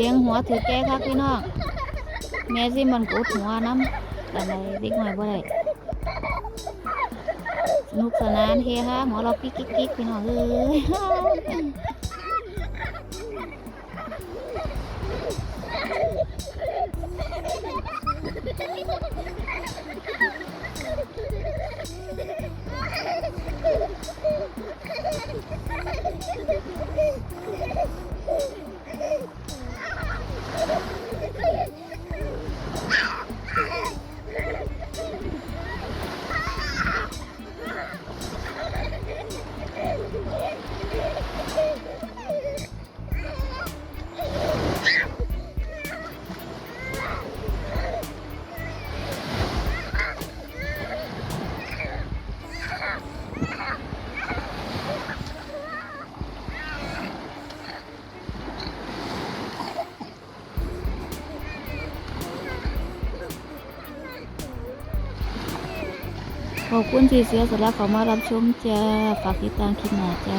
สียงหัวถือแก้คักพี่น้องแม่สิมันกูดหัวน้ำแต่ไรเด็กหน่อยบ่ได้สนุกสนานเฮฮาหมอเรากิ๊กกิ๊กกิ๊กพี่น้องเอ้ย Please! ขอบคุณที่เสียสละเขามารับชมจ้า ฝากติดตามคลิปหน้าจ้า